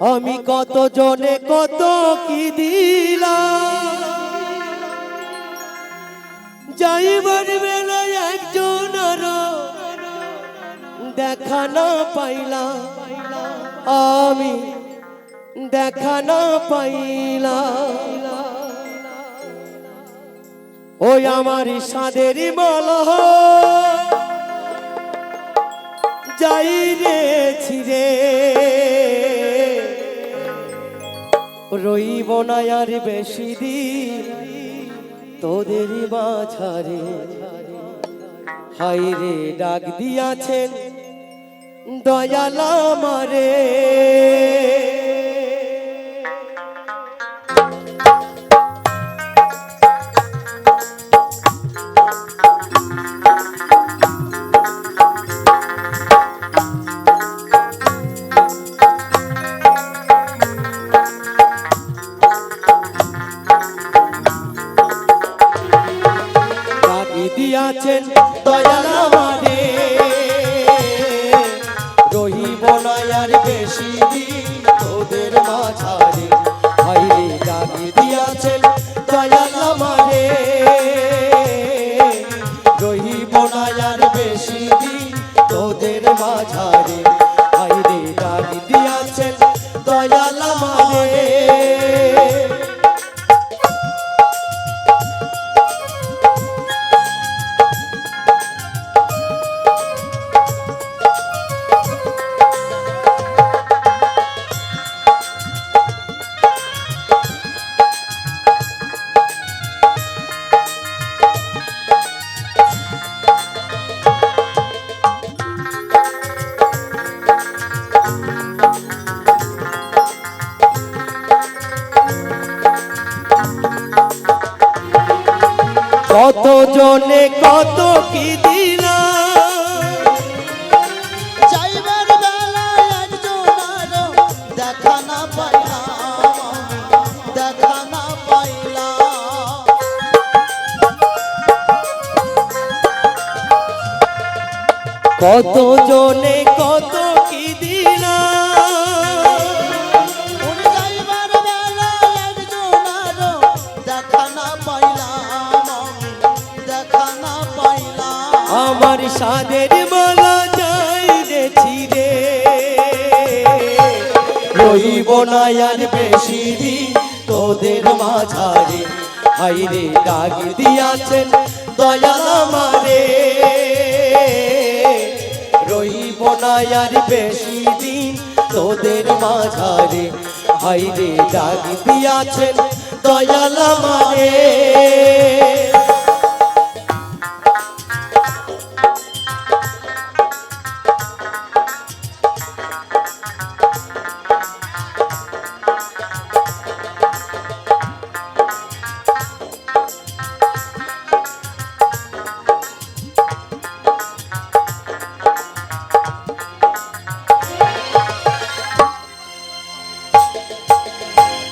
আমি কত জনে কত কি দিলাম? যাইবার বেলায় একজন আরও, দেখা না পাইলাম। আমি দেখা না পাইলাম। ওই আমার সাদের মালা যাই রে রইব না আর বেশি দিন। তোদের হাই রে ডাক দিয়াছেন দয়ালা মারে দিয়াছেন দয়ালা মারে রহিব নয়ার বেশি দিন তোদের মাঝারে। হাইরে ডাক দিয়াছেন দয়ালা মারে রহিব নয়ার বেশি দিন তোদের মাঝারে। কত জনে কত কি দিলাম? যাইবার বেলায় একজন আরও দেখা না পাইলাম দেখা না পাইলাম। কত জনে কত কি যাইবার বেলায় একজন দেখা না পাইলাম। আমার সাদের মালা যাই রে রইব না আর বেশি দিন তোদের মাঝারে। হাই রে, ডাক দিয়াছেন দয়াল আমারে। রইব না আর বেশি দিন তোদের মাঝারে। হাই রে, ডাক দিয়াছেন দয়াল আমারে।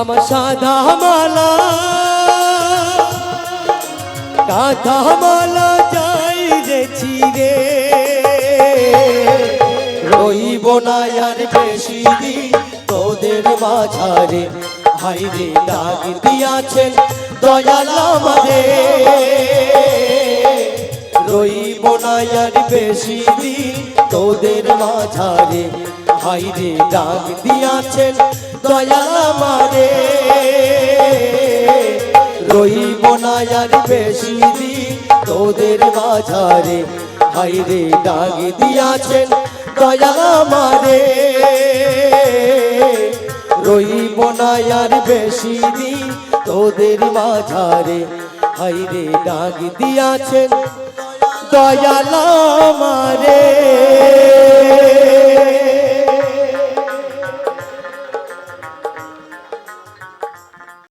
আমার সাদা মালা, কাঁথা মালা যাই রে ছিরে রইব না আর বেশি দিন তোদের মাঝারে। হাই রে, ডাক দিয়াছেন দয়াল আমারে রইব না আর বেশি দিন তোদের মাঝারে। হাই রে, ডাক দিয়াছেন দয়াল আমারে। রইব না আর বেশি দিন তোদের মাঝারে। হাই রে ডাক দিয়াছেন দয়াল আমারে। রইব না আর বেশি দিন তোদের মাঝারে। হাই রে ডাক দিয়াছেন দয়ালাম